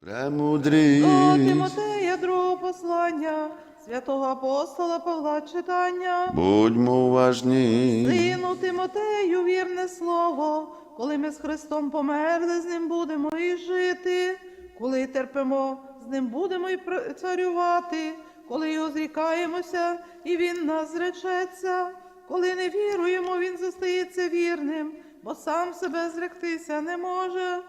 Премудрість. До Тимотея другого послання, святого апостола Павла читання. Будьмо уважні. Сину Тимотею, вірне слово, коли ми з Христом померли, з ним будемо і жити, коли терпимо, з ним будемо і царювати, коли його зрікаємося, і він нас зречеться, коли не віруємо, він зостається вірним, бо сам себе зректися не може.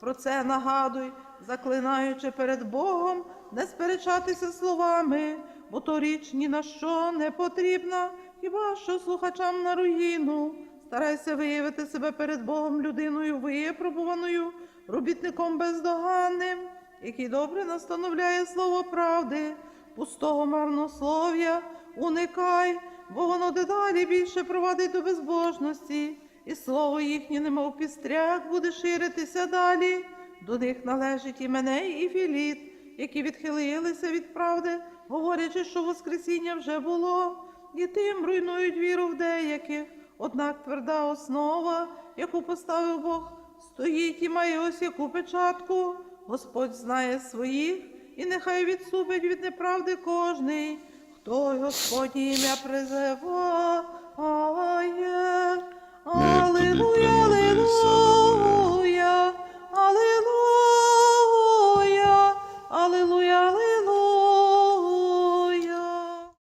Про це нагадуй, заклинаючи перед Богом, не сперечатися словами, бо то річ ні на що не потрібна, хіба що слухачам на руїну. Старайся виявити себе перед Богом людиною випробуваною, робітником бездоганним, який добре настановляє слово правди, пустого марнослов'я, уникай, бо воно дедалі більше провадить до безбожності, і слово їхнє, немов пістряк, буде ширитися далі. До них належить і мене, і Філіт, які відхилилися від правди, говорячи, що Воскресіння вже було, і тим руйнують віру в деяких. Однак тверда основа, яку поставив Бог, стоїть і має ось яку печатку. Господь знає своїх, і нехай відступить від неправди кожний, хто Господнє ім'я призиває.